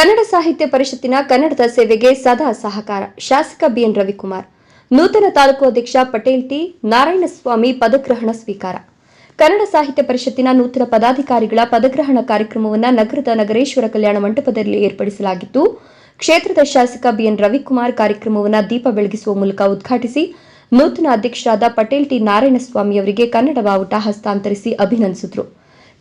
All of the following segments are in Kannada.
ಕನ್ನಡ ಸಾಹಿತ್ಯ ಪರಿಷತ್ತಿನ ಕನ್ನಡದ ಸೇವೆಗೆ ಸದಾ ಸಹಕಾರ. ಶಾಸಕ ಬಿಎನ್ ರವಿಕುಮಾರ್. ನೂತನ ತಾಲೂಕು ಅಧ್ಯಕ್ಷ ಪಟೇಲ್ ಟಿ. ನಾರಾಯಣಸ್ವಾಮಿ ಪದಗ್ರಹಣ ಸ್ವೀಕಾರ. ಕನ್ನಡ ಸಾಹಿತ್ಯ ಪರಿಷತ್ತಿನ ನೂತನ ಪದಾಧಿಕಾರಿಗಳ ಪದಗ್ರಹಣ ಕಾರ್ಯಕ್ರಮವನ್ನು ನಗರದ ನಗರೇಶ್ವರ ಕಲ್ಯಾಣ ಮಂಟಪದಲ್ಲಿ ಏರ್ಪಡಿಸಲಾಗಿದ್ದು, ಕ್ಷೇತ್ರದ ಶಾಸಕ ಬಿಎನ್ ರವಿಕುಮಾರ್ ಕಾರ್ಯಕ್ರಮವನ್ನು ದೀಪ ಬೆಳಗಿಸುವ ಮೂಲಕ ಉದ್ಘಾಟಿಸಿ, ನೂತನ ಅಧ್ಯಕ್ಷರಾದ ಪಟೇಲ್ ಟಿ. ನಾರಾಯಣಸ್ವಾಮಿ ಅವರಿಗೆ ಕನ್ನಡ ಬಾವುಟ ಹಸ್ತಾಂತರಿಸಿ ಅಭಿನಂದಿಸಿದರು.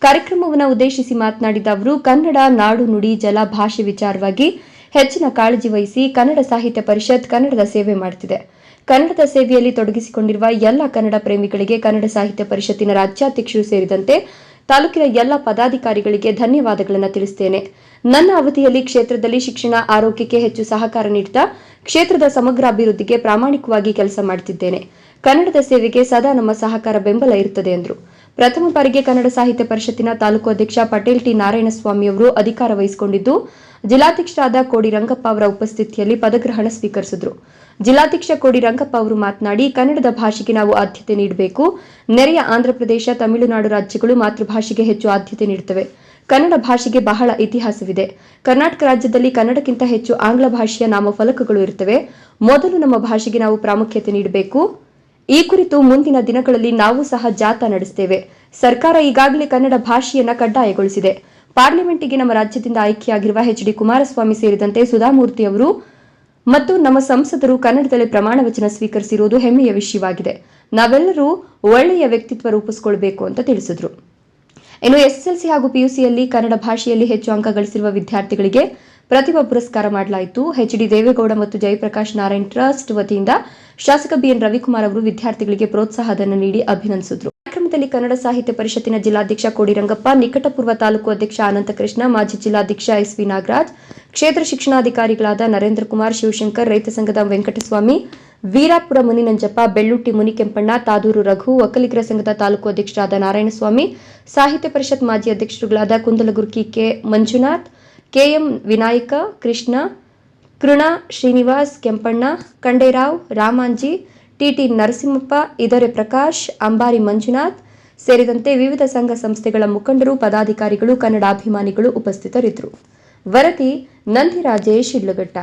ಕಾರ್ಯಕ್ರಮವನ್ನು ಉದ್ದೇಶಿಸಿ ಮಾತನಾಡಿದ ಅವರು, ಕನ್ನಡ ನಾಡು ನುಡಿ ಜಲ ಭಾಷೆ ವಿಚಾರವಾಗಿ ಹೆಚ್ಚಿನ ಕಾಳಜಿ ವಹಿಸಿ ಕನ್ನಡ ಸಾಹಿತ್ಯ ಪರಿಷತ್ ಕನ್ನಡದ ಸೇವೆ ಮಾಡುತ್ತಿದೆ ಕನ್ನಡದ ಸೇವೆಯಲ್ಲಿ ತೊಡಗಿಸಿಕೊಂಡಿರುವ ಎಲ್ಲ ಕನ್ನಡ ಪ್ರೇಮಿಗಳಿಗೆ ಕನ್ನಡ ಸಾಹಿತ್ಯ ಪರಿಷತ್ತಿನ ರಾಜ್ಯಾಧ್ಯಕ್ಷರು ಸೇರಿದಂತೆ ತಾಲೂಕಿನ ಎಲ್ಲ ಪದಾಧಿಕಾರಿಗಳಿಗೆ ಧನ್ಯವಾದಗಳನ್ನು ತಿಳಿಸುತ್ತೇನೆ ನನ್ನ ಅವಧಿಯಲ್ಲಿ ಕ್ಷೇತ್ರದಲ್ಲಿ ಶಿಕ್ಷಣ, ಆರೋಗ್ಯಕ್ಕೆ ಹೆಚ್ಚು ಸಹಕಾರ ನೀಡುತ್ತಾ ಕ್ಷೇತ್ರದ ಸಮಗ್ರ ಅಭಿವೃದ್ಧಿಗೆ ಪ್ರಾಮಾಣಿಕವಾಗಿ ಕೆಲಸ ಮಾಡುತ್ತಿದ್ದೇನೆ ಕನ್ನಡದ ಸೇವೆಗೆ ಸದಾ ನಮ್ಮ ಸಹಕಾರ ಬೆಂಬಲ ಇರುತ್ತದೆ, ಎಂದರು. ಪ್ರಥಮ ಬಾರಿಗೆ ಕನ್ನಡ ಸಾಹಿತ್ಯ ಪರಿಷತ್ತಿನ ತಾಲೂಕು ಅಧ್ಯಕ್ಷ ಪಟೇಲ್ ಟಿ ನಾರಾಯಣಸ್ವಾಮಿ ಅವರು ಅಧಿಕಾರ ವಹಿಸಿಕೊಂಡಿದ್ದು, ಜಿಲ್ಲಾಧ್ಯಕ್ಷರಾದ ಕೋಡಿ ರಂಗಪ್ಪ ಅವರ ಉಪಸ್ಥಿತಿಯಲ್ಲಿ ಪದಗ್ರಹಣ ಸ್ವೀಕರಿಸಿದರು. ಜಿಲ್ಲಾಧ್ಯಕ್ಷ ಕೋಡಿ ರಂಗಪ್ಪ ಅವರು ಮಾತನಾಡಿ, ಕನ್ನಡದ ಭಾಷೆಗೆ ನಾವು ಆದ್ಯತೆ ನೀಡಬೇಕು. ನೆರೆಯ ಆಂಧ್ರಪ್ರದೇಶ ತಮಿಳುನಾಡು ರಾಜ್ಯಗಳು ಮಾತೃಭಾಷೆಗೆ ಹೆಚ್ಚು ಆದ್ಯತೆ ನೀಡುತ್ತವೆ. ಕನ್ನಡ ಭಾಷೆಗೆ ಬಹಳ ಇತಿಹಾಸವಿದೆ. ಕರ್ನಾಟಕ ರಾಜ್ಯದಲ್ಲಿ ಕನ್ನಡಕ್ಕಿಂತ ಹೆಚ್ಚು ಆಂಗ್ಲ ಭಾಷೆಯ ನಾಮಫಲಕಗಳು ಇರುತ್ತವೆ. ಮೊದಲು ನಮ್ಮ ಭಾಷೆಗೆ ನಾವು ಪ್ರಾಮುಖ್ಯತೆ ನೀಡಬೇಕು. ಈ ಕುರಿತು ಮುಂದಿನ ದಿನಗಳಲ್ಲಿ ನಾವು ಸಹ ಜಾಥಾ ನಡೆಸುತ್ತೇವೆ. ಸರ್ಕಾರ ಈಗಾಗಲೇ ಕನ್ನಡ ಭಾಷೆಯನ್ನ ಕಡ್ಡಾಯಗೊಳಿಸಿದೆ. ಪಾರ್ಲಿಮೆಂಟಿಗೆ ನಮ್ಮ ರಾಜ್ಯದಿಂದ ಆಯ್ಕೆಯಾಗಿರುವ ಎಚ್ ಡಿ ಕುಮಾರಸ್ವಾಮಿ ಸೇರಿದಂತೆ ಸುಧಾಮೂರ್ತಿ ಅವರು ಮತ್ತು ನಮ್ಮ ಸಂಸದರು ಕನ್ನಡದಲ್ಲಿ ಪ್ರಮಾಣ ವಚನ ಸ್ವೀಕರಿಸಿರುವುದು ಹೆಮ್ಮೆಯ ವಿಷಯವಾಗಿದೆ. ನಾವೆಲ್ಲರೂ ಒಳ್ಳೆಯ ವ್ಯಕ್ತಿತ್ವ ರೂಪಿಸಿಕೊಳ್ಬೇಕು ಅಂತ ತಿಳಿಸಿದ್ರು. ಇನ್ನು ಎಸ್ಎಸ್ಎಲ್ಸಿ ಹಾಗೂ ಪಿಯುಸಿಯಲ್ಲಿ ಕನ್ನಡ ಭಾಷೆಯಲ್ಲಿ ಹೆಚ್ಚು ಅಂಕ ಗಳಿಸಿರುವ ವಿದ್ಯಾರ್ಥಿಗಳಿಗೆ ಪ್ರತಿಭಾ ಪುರಸ್ಕಾರ ಮಾಡಲಾಯಿತು. ಎಚ್ಡಿ ದೇವೇಗೌಡ ಮತ್ತು ಜಯಪ್ರಕಾಶ್ ನಾರಾಯಣ್ ಟ್ರಸ್ಟ್ ವತಿಯಿಂದ ಶಾಸಕ ಬಿಎನ್ ರವಿಕುಮಾರ್ ಅವರು ವಿದ್ಯಾರ್ಥಿಗಳಿಗೆ ಪ್ರೋತ್ಸಾಹಧನ ನೀಡಿ ಅಭಿನಂದಿಸಿದರು. ಕಾರ್ಯಕ್ರಮದಲ್ಲಿ ಕನ್ನಡ ಸಾಹಿತ್ಯ ಪರಿಷತ್ತಿನ ಜಿಲ್ಲಾಧ್ಯಕ್ಷ ಕೋಡಿರಂಗಪ್ಪ, ನಿಕಟಪೂರ್ವ ತಾಲೂಕು ಅಧ್ಯಕ್ಷ ಅನಂತಕೃಷ್ಣ, ಮಾಜಿ ಜಿಲ್ಲಾಧ್ಯಕ್ಷ ಎಸ್ವಿ ನಾಗರಾಜ್, ಕ್ಷೇತ್ರ ಶಿಕ್ಷಣಾಧಿಕಾರಿಗಳಾದ ನರೇಂದ್ರ ಕುಮಾರ್, ಶಿವಶಂಕರ್, ರೈತ ಸಂಘದ ವೆಂಕಟಸ್ವಾಮಿ, ವೀರಾಪುರ ಮುನಿನಂಜಪ್ಪ, ಬೆಳ್ಳುಟ್ಟಿ ಮುನಿಕೆಂಪಣ್ಣ, ತಾದೂರು ರಘು, ಒಕ್ಕಲಿಗರ ಸಂಘದ ತಾಲೂಕು ಅಧ್ಯಕ್ಷರಾದ ನಾರಾಯಣಸ್ವಾಮಿ, ಸಾಹಿತ್ಯ ಪರಿಷತ್ ಮಾಜಿ ಅಧ್ಯಕ್ಷರುಗಳಾದ ಕುಂದಲಗುರ್ಕಿ ಕೆ. ಮಂಜುನಾಥ್ ಕೆಎಂ ವಿನಾಯಕ, ಕೃಷ್ಣ, ಕೃಣ, ಶ್ರೀನಿವಾಸ್, ಕೆಂಪಣ್ಣ ಖಂಡೇರಾವ್ ರಾಮಾಂಜಿ, ಟಿಟಿ ನರಸಿಂಹಪ್ಪ ಇದರೆ ಪ್ರಕಾಶ್, ಅಂಬಾರಿ ಮಂಜುನಾಥ್ ಸೇರಿದಂತೆ ವಿವಿಧ ಸಂಘ ಸಂಸ್ಥೆಗಳ ಮುಖಂಡರು, ಪದಾಧಿಕಾರಿಗಳು ಕನ್ನಡಾಭಿಮಾನಿಗಳು ಉಪಸ್ಥಿತರಿದ್ದರು. ವರದಿ ನಂದಿರಾಜೇಶ್ ಇಡ್ಲಘಟ್ಟ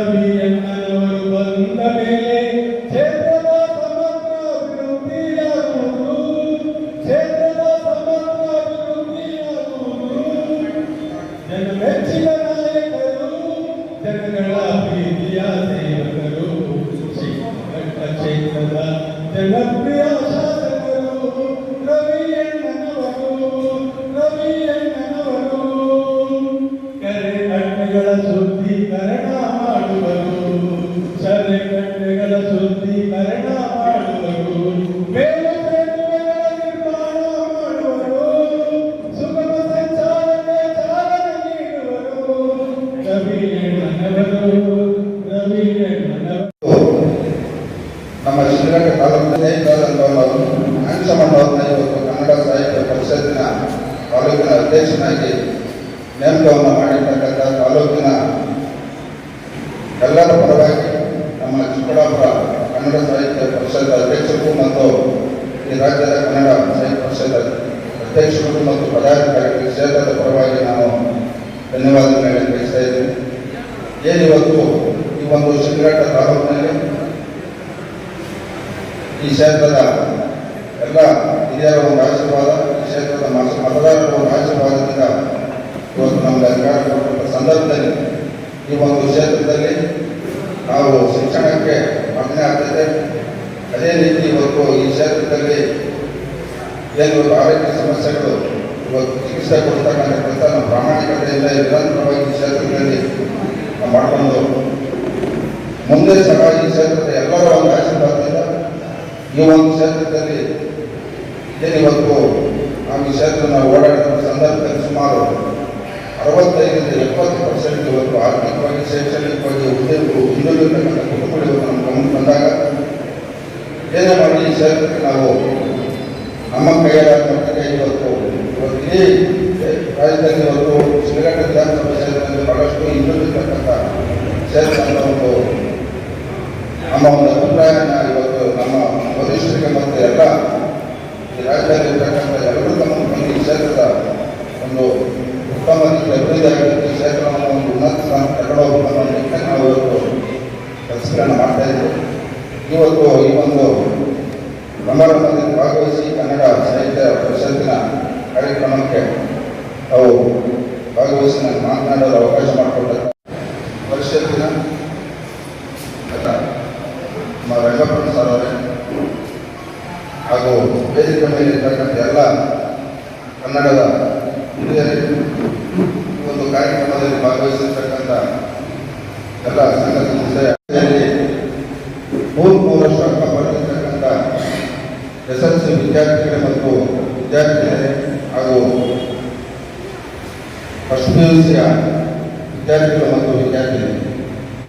Rabbi ನಮ್ಮ ಶ್ರೀರಂಗ ಇದ್ದಾದಂಥವರು ಅಂಶಮಣ್ಣವ್ರನ್ನ ಇವತ್ತು ಕನ್ನಡ ಪರಿಷತ್ತಿನ ತಾಲೂಕಿನ ಅಧ್ಯಕ್ಷನಾಗಿ ನೇಮಕವನ್ನು ಮಾಡಿರ್ತಕ್ಕಂಥ ತಾಲೂಕಿನ ಎಲ್ಲರ ಪರವಾಗಿ ನಮ್ಮ ಚಿಕ್ಕಬಳ್ಳಾಪುರ ಕನ್ನಡ ಸಾಹಿತ್ಯ ಪರಿಷತ್ ಅಧ್ಯಕ್ಷರಿಗೂ ಮತ್ತು ಈ ರಾಜ್ಯದ ಕನ್ನಡ ಸಾಹಿತ್ಯ ಪರಿಷತ್ ಅಧ್ಯಕ್ಷರಿಗೂ ಮತ್ತು ಪದಾಧಿಕಾರಿಗಳಿಗೆ ಕ್ಷೇತ್ರದ ಪರವಾಗಿ ನಾನು ಧನ್ಯವಾದಗಳನ್ನು ಬಯಸ್ತಾ ಇದ್ದೀನಿ. ಇವತ್ತು ಈ ಒಂದು ಶಿಂಗಾಟ ತಾಲೂಕಿನಲ್ಲಿ ಈ ಕ್ಷೇತ್ರದ ಎಲ್ಲ ಹಿರಿಯರ ಒಂದು ಆಶೀರ್ವಾದ, ಈ ಕ್ಷೇತ್ರದ ಮತ, ಮತದಾರರ ಒಂದು ಆಶೀರ್ವಾದದಿಂದ ಇವತ್ತು ನಮ್ಮ ಅಧಿಕಾರ ಸಂದರ್ಭದಲ್ಲಿ ಈ ಒಂದು ಕ್ಷೇತ್ರದಲ್ಲಿ ನಾವು ಶಿಕ್ಷಣಕ್ಕೆ ಮೊದಲನೇ ಆಗ್ತದೆ ಅದೇ ರೀತಿ ಇವತ್ತು ಈ ಕ್ಷೇತ್ರದಲ್ಲಿ ಏನು ಆರೋಗ್ಯ ಸಮಸ್ಯೆಗಳು ಇವತ್ತು ಚಿಕಿತ್ಸೆ ಕೊಡ್ತಕ್ಕಂಥ ಕೆಲಸ ನಮ್ಮ ಪ್ರಾಮಾಣಿಕತೆಯಿಂದ ನಿರಂತರವಾಗಿ ಕ್ಷೇತ್ರದಲ್ಲಿ ಮಾಡ್ಕೊಂಡು ಮುಂದೆ ಸಹ ಈ ಕ್ಷೇತ್ರದ ಎಲ್ಲರ ಒಂದು ಆಶೀರ್ವಾದದಿಂದ ಈ ಒಂದು ಕ್ಷೇತ್ರದಲ್ಲಿ ಏನಿವತ್ತು ನಾವು ಈ ಕ್ಷೇತ್ರನ ಓಡಾಡಿದ ಸಂದರ್ಭದಲ್ಲಿ ಸುಮಾರು ಅರವತ್ತೈದರಿಂದ ಎಪ್ಪತ್ತು ಪರ್ಸೆಂಟ್ ಇವತ್ತು ಆರ್ಥಿಕವಾಗಿ, ಶೈಕ್ಷಣಿಕವಾಗಿ ಉದ್ಯೋಗಗಳು ಹಿಂದುಳಿದಿರ್ತಕ್ಕಂಥ ಕುಟುಂಬಗಳು ನಮ್ಮ ಬಂದಾಗ ಏನೇ ಮಾಡಿ ಈ ಕ್ಷೇತ್ರಕ್ಕೆ ನಾವು ನಮ್ಮ ಮಟ್ಟಿಗೆ ಇವತ್ತು ಇಡೀ ರಾಜ್ಯದಲ್ಲಿ ಇವತ್ತು ಶ್ರೀಗಂಧ ವಿಧಾನಸಭಾ ಕ್ಷೇತ್ರದಲ್ಲಿ ಬಹಳಷ್ಟು ಹಿಂದುಳಿದಿರ್ತಕ್ಕಂಥ ಅಂತ ಒಂದು ನಮ್ಮ ಒಂದು ಅಭಿಪ್ರಾಯನ ಇವತ್ತು ನಮ್ಮ ವರಿಷ್ಠರಿಗೆ ಮತ್ತು ಎಲ್ಲ ಈ ರಾಜ್ಯದಲ್ಲಿ ಇರ್ತಕ್ಕಂಥ ಎಲ್ಲರೂ ತಮ್ಮ ಈ ಕ್ಷೇತ್ರದ ಒಂದು ಉತ್ತಮ ರೀತಿಯ ಅಭಿವೃದ್ಧಿ ಆಗಬೇಕು ಈ ಕ್ಷೇತ್ರವನ್ನು ಒಂದು ಉನ್ನತ ಸ್ಥಾನ ತಗೊಂಡು ನಾವು ಇವತ್ತು ಕೆಲಸಗಳನ್ನು ಮಾಡ್ತಾ ಇದ್ದೇವೆ. ಇವತ್ತು ಈ ಒಂದು ಸಮಾರಂಭದಲ್ಲಿ ಭಾಗವಹಿಸಿ ಕನ್ನಡ ಸಾಹಿತ್ಯ ಪರಿಷತ್ತಿನ ಕಾರ್ಯಕ್ರಮಕ್ಕೆ ತಾವು ಭಾಗವಹಿಸಿ ಮಾತನಾಡಲು ಅವಕಾಶ ಮಾಡಿಕೊಟ್ಟ ಪರಿಷತ್ತಿನ ರಂಗಪ್ಪನ ಸರ್ ಅವರೇ ಹಾಗೂ ವೇದಿಕೆ ಮೇಲೆ ಇರ್ತಕ್ಕಂಥ ಎಲ್ಲ ಕನ್ನಡದ ಹಿರಿಯರಿಗೆ ಒಂದು ಕಾರ್ಯಕ್ರಮದಲ್ಲಿ ಭಾಗವಹಿಸಿರ್ತಕ್ಕಂಥ ಎಲ್ಲ ಸಂಘ ಸಂಸ್ಥೆಯಲ್ಲಿ ಮೂರು ವರ್ಷ ಅಂಕ ಪಡೆದಿರ್ತಕ್ಕಂಥ ಎಸ್ ಎಲ್ ಸಿ ವಿದ್ಯಾರ್ಥಿಗಳು ಮತ್ತು ವಿದ್ಯಾರ್ಥಿಗಳೇ ಹಾಗೂ ಫಸ್ಟ್ ಪಿ ಯು ಸಿಯ ವಿದ್ಯಾರ್ಥಿಗಳು ಮತ್ತು